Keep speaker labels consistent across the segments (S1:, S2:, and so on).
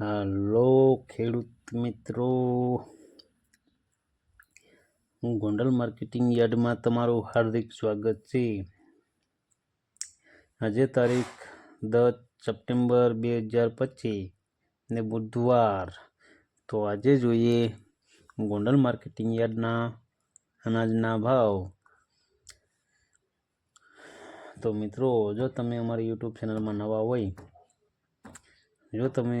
S1: હાલો, ખેડૂત મિત્રો. હું ગોંડલ માર્કેટિંગ યાર્ડમાં તમારું હાર્દિક સ્વાગત છે. આજે તારીખ દસ સપ્ટેમ્બર બે હજાર પચીસ ને બુધવાર. તો આજે જોઈએ ગોંડલ માર્કેટિંગ યાર્ડના અનાજના ભાવ. તો મિત્રો, જો તમે અમારી યુટ્યુબ ચેનલમાં નવા હોય, જો તમે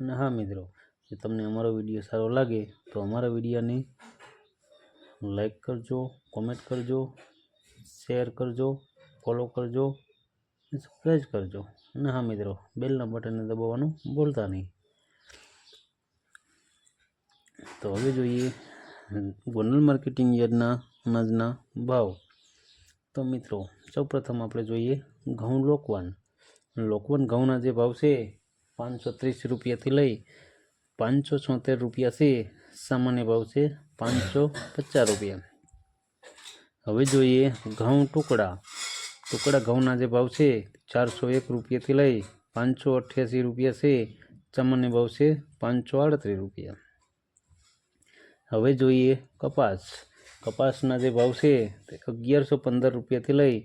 S1: અને હા મિત્રો, જો તમને અમારો વીડિયો સારો લાગે, તો અમારા વિડીયોને લાઈક કરજો કોમેન્ટ કરજો શેર કરજો ફોલો કરજો સબસ્ક્રાઈબ કરજો. અને હા મિત્રો બેલના બટનને દબાવવાનું ભૂલતા નહીં. તો હવે જોઈએ, ગોંડલ માર્કેટિંગ યાર્ડના અનાજના ભાવ. તો મિત્રો, સૌપ્રથમ આપણે જોઈએ ઘઉં લોકવાન. લોકવાન ઘઉંના જે ભાવ છે પાંચસો ત્રીસ રૂપિયાથી લઈ પાંચસો છોતેર રૂપિયા છે સામાન્ય ભાવ છે પાંચસો પચાસ રૂપિયા હવે જોઈએ ઘઉં ટુકડા ટુકડા ઘઉંના જે ભાવ છે ચારસો એક રૂપિયાથી લઈ પાંચસો અઠ્યાસી રૂપિયા છે સામાન્ય ભાવ છે પાંચસો આડત્રીસ રૂપિયા હવે જોઈએ કપાસ કપાસના જે ભાવ છે તે અગિયારસો પંદર રૂપિયાથી લઈ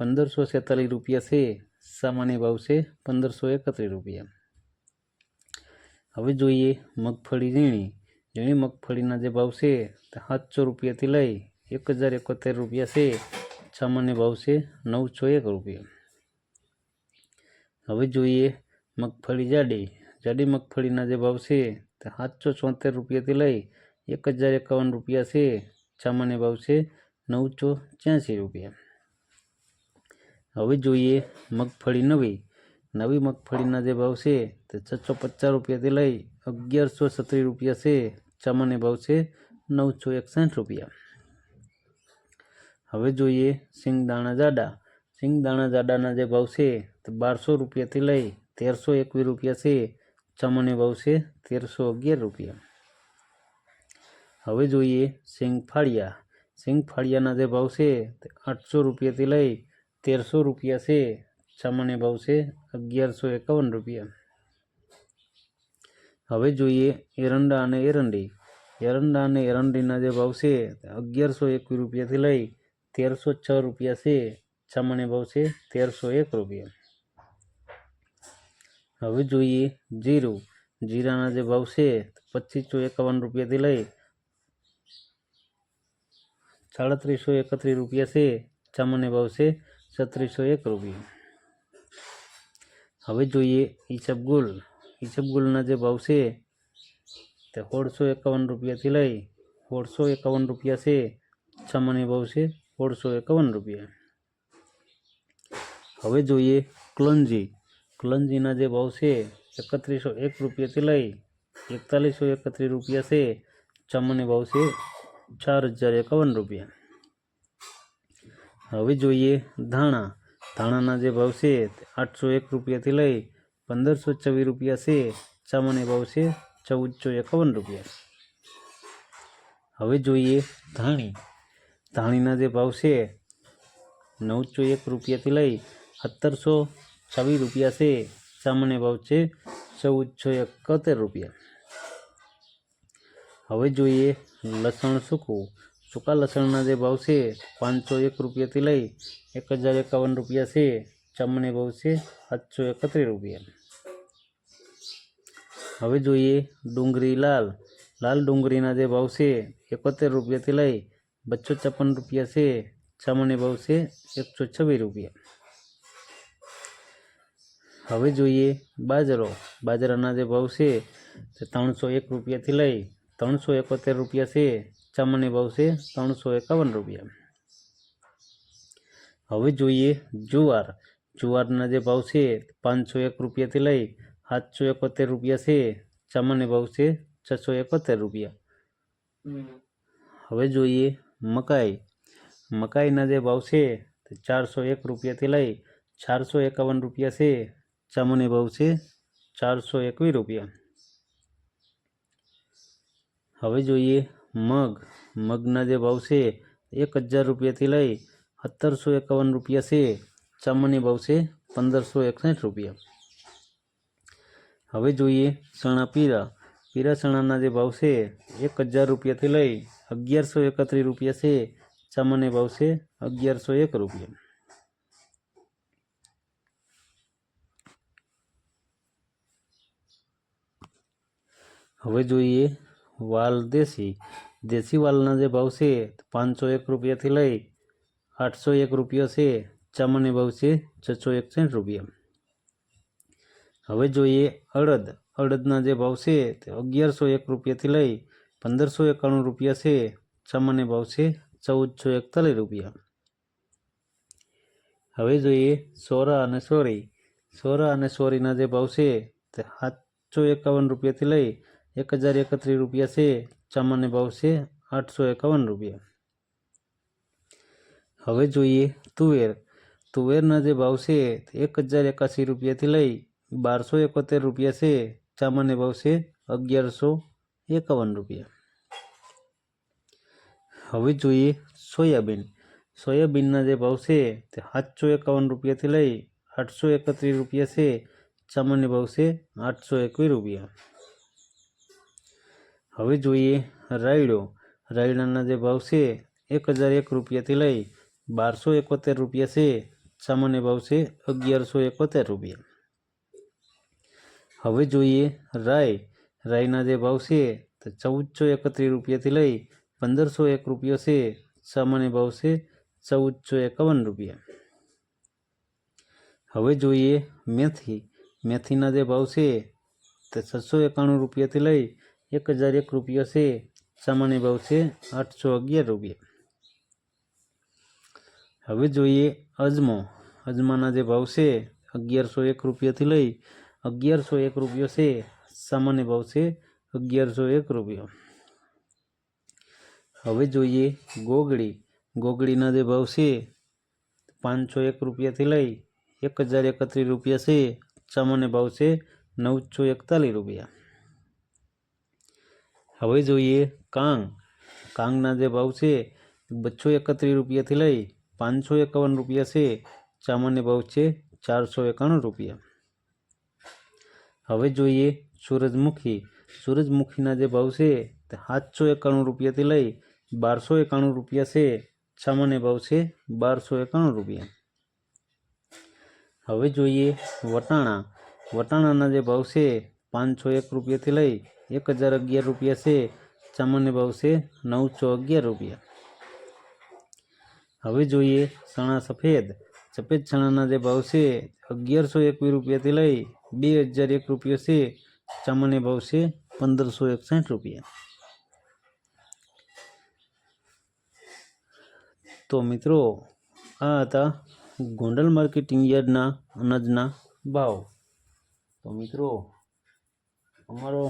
S1: પંદરસો છેતાલીસ રૂપિયા છે સામાન્ય ભાવ છે પંદરસો એકત્રીસ રૂપિયા હવે જોઈએ મગફળી ઝીણી. ઝીણી મગફળીના જે ભાવ છે તે સાતસો રૂપિયાથી લઈ એક હજાર એકોતેર રૂપિયા છે. સામાન્ય ભાવ છે નવસો એક રૂપિયા. હવે જોઈએ મગફળી જાડી. જાડી મગફળીના જે ભાવ છે તે સાતસો ચોતેર રૂપિયાથી લઈ એક હજાર એકાવન રૂપિયા છે. સામાન્ય ભાવ છે નવસો છ્યાસી રૂપિયા. હવે જોઈએ મગફળી નવી. નવી મગફળીના જે ભાવ છે તે છસો પચાસ રૂપિયાથી લઈ અગિયારસો સત્રીસ રૂપિયા છે. ચમને ભાવ છે નવસો એકસઠ રૂપિયા. હવે જોઈએ સિંગદાણા જાડા. સિંગદાણા જાડાના જે ભાવ છે તે બારસો રૂપિયાથી લઈ તેરસો એકવીસ રૂપિયા છે. ચમને ભાવ છે તેરસો અગિયાર રૂપિયા. હવે જોઈએ સિંગ ફાળિયા સિંગ ફાળિયાના જે ભાવ છે તે આઠસો રૂપિયાથી લઈ તેરસો રૂપિયા છે. સામાન્ય ભાવ છે અગિયારસો એકાવન રૂપિયા હવે જોઈએ એરંડા અને એરંડી એરંડા અને એરંડીના જે ભાવ છે તે અગિયારસો એકવીસ રૂપિયાથી લઈ તેરસો છ રૂપિયા છે સામાન્ય ભાવ છે તેરસો એક રૂપિયા હવે જોઈએ જીરું જીરાના જે ભાવ છે પચીસો એકાવન રૂપિયાથી લઈ સાડત્રીસો એકત્રીસ રૂપિયા છે સામાન્ય ભાવ છે છત્રીસો એક રૂપિયા હવે જોઈએ ઈસબગુલ ઈસબગુલના જે ભાવ છે તે સોળસો એકાવન રૂપિયાથી લઈ સોળસો એકાવન રૂપિયા છે સામાન્ય ભાવ છે સોળસો એકાવન રૂપિયા હવે જોઈએ કલંજી કલંજીના જે ભાવ છે એકત્રીસો એક રૂપિયાથી લઈ એકતાલીસો એકત્રીસ રૂપિયા છે સામાન્ય ભાવ છે ચાર હજાર એકાવન રૂપિયા હવે જોઈએ ધાણા ધાણાના જે ભાવ છે આઠસો એક રૂપિયાથી લઈ પંદરસો છવ્વીસ રૂપિયા છે. સામાન્ય ભાવ છે ચૌદસો એકાવન રૂપિયા. હવે જોઈએ ધાણી. ધાણીના જે ભાવ છે નવસો એક રૂપિયાથી લઈ સત્તરસો છવ્વીસ રૂપિયા છે. સામાન્ય ભાવ છે ચૌદસો એકોતેર રૂપિયા. હવે જોઈએ લસણ સૂકું. સૂકા લસણના જે ભાવ છે પાંચસો એક રૂપિયાથી લઈ એક હજાર એકાવન રૂપિયા છે સામાન્ય ભાવ છે સાતસો એકત્રીસ રૂપિયા હવે જોઈએ ડુંગળી લાલ લાલ ડુંગળીના જે ભાવ છે એકોતેર રૂપિયાથી લઈ બસો છપ્પન રૂપિયા છે સામાન્ય ભાવ છે એકસો છવ્વીસ રૂપિયા હવે જોઈએ બાજરો બાજરાના જે ભાવ છે તે ત્રણસો એક રૂપિયાથી લઈ ત્રણસો એકોતેર રૂપિયા છે સામાન્ય ભાવ છે ત્રણસો એકાવન રૂપિયા હવે જોઈએ જુવાર જુવારના જે ભાવ છે પાંચસો એક રૂપિયાથી લઈ સાતસો એકોતેર રૂપિયા છે સામાન્ય ભાવ છે છસો એકોતેર રૂપિયા હવે જોઈએ મકાઈ મકાઈના જે ભાવ છે તે ચારસો એક રૂપિયાથી લઈ ચારસો એકાવન રૂપિયા છે સામાન્ય ભાવ છે ચારસો એકવીસ રૂપિયા હવે જોઈએ મગ મગના જે ભાવ છે એક હજાર રૂપિયાથી લઈ સત્તરસો એકાવન રૂપિયા છે સામાન્ય ભાવ છે પંદરસો એકસઠ રૂપિયા હવે જોઈએ ચણા પીરા પીરા ચણાના જે ભાવ છે એક હજાર રૂપિયાથી લઈ અગિયારસો એકત્રીસ રૂપિયા છે સામાન્ય ભાવ છે અગિયારસો એક રૂપિયા હવે જોઈએ વાલ દેશી દેશી વાલના જે ભાવ છે પાંચસો એક રૂપિયાથી લઈ આઠસો એક રૂપિયા છે સામાન્ય ભાવ છે, છસો એકસઠ રૂપિયા. હવે જોઈએ અડદ. અડદના જે ભાવ છે, તે અગિયારસો એક રૂપિયાથી લઈ પંદરસો એકાણું રૂપિયા છે સામાન્ય ભાવ છે, ચૌદસો એકતાલીસ રૂપિયા. હવે જોઈએ સોરા અને સોરી. સોરા અને સોરીના જે ભાવ છે, તે સાતસો એકાવન રૂપિયાથી લઈ એક હજાર એકત્રીસ રૂપિયા છે સામાન્ય ભાવ છે આઠસો એકાવન રૂપિયા હવે જોઈએ તુવેર તુવેરના જે ભાવ છે તે એક હજાર એકાસી રૂપિયાથી લઈ બારસો એકોતેર રૂપિયા છે સામાન્ય ભાવ છે અગિયારસો એકાવન રૂપિયા હવે જોઈએ સોયાબીન સોયાબીનના જે ભાવ છે તે સાતસો એકાવન રૂપિયાથી લઈ આઠસો એકત્રીસ રૂપિયા છે સામાન્ય ભાવ છે આઠસો એકવીસ રૂપિયા હવે જોઈએ રાયડો. રાયડાના જે ભાવ છે, એક હજાર એક રૂપિયાથી લઈ બારસો એકોતેર રૂપિયા છે. સામાન્ય ભાવ છે અગિયારસો એકોતેર રૂપિયા. હવે જોઈએ રાય. રાયના જે ભાવ છે, તે ચૌદસો એકત્રીસ રૂપિયાથી લઈ પંદરસો એક રૂપિયો છે. સામાન્ય ભાવ છે ચૌદસો એકાવન રૂપિયા. હવે જોઈએ મેથી. મેથીના જે ભાવ છે, તે છસો એકાણું રૂપિયાથી લઈ એક હજાર એક રૂપિયા છે સામાન્ય ભાવ છે આઠસો અગિયાર રૂપિયા હવે જોઈએ અજમો અજમાના જે ભાવ છે અગિયારસો એક રૂપિયાથી લઈ અગિયારસો એક રૂપિયો છે સામાન્ય ભાવ છે અગિયારસો એક રૂપિયો હવે જોઈએ ગોગડી ગોગડીના જે ભાવ છે પાંચસો એક રૂપિયાથી લઈ એક હજાર એકત્રીસ રૂપિયા છે સામાન્ય ભાવ છે નવસો એકતાલીસ રૂપિયા હવે જોઈએ કાંગ. કાંગના જે ભાવ છે, બસો એકત્રીસ રૂપિયાથી લઈ પાંચસો એકાવન રૂપિયા છે. સામાન્ય ભાવ છે ચારસો એકાણું રૂપિયા. હવે જોઈએ સૂરજમુખી. સૂરજમુખીના જે ભાવ છે તે સાતસો એકાણું રૂપિયાથી લઈ બારસો એકાણું રૂપિયા છે. સામાન્ય ભાવ છે બારસો એકાણું રૂપિયા. હવે જોઈએ વટાણા. વટાણાના જે ભાવ છે, પાંચસો એક રૂપિયાથી લઈ એક હજાર અગિયાર રૂપિયા છે. સામાન્ય ભાવ છે નવસો અગિયાર રૂપિયા. હવે જોઈએ ચણા સફેદ. સફેદ ચણાના જે ભાવ છે અગિયારસો એકવીસ રૂપિયાથી લઈ બે હજાર એક રૂપિયો છે. સામાન્ય ભાવ છે પંદરસો એકસઠ રૂપિયા. તો મિત્રો, આ હતા ગોંડલ માર્કેટિંગ યાર્ડના અનાજના ભાવ. તો મિત્રો, અમારો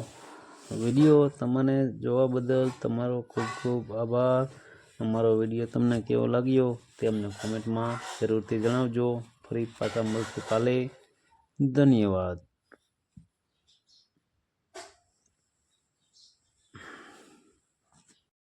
S1: વીડિયો તમને જોવા બદલ તમારો ખૂબ ખૂબ આભાર. અમારો વીડિયો તમને કેવો લાગ્યો તે અમને કોમેન્ટમાં જરૂરથી જણાવજો. ફરી પાછા મળશું કાલે. ધન્યવાદ.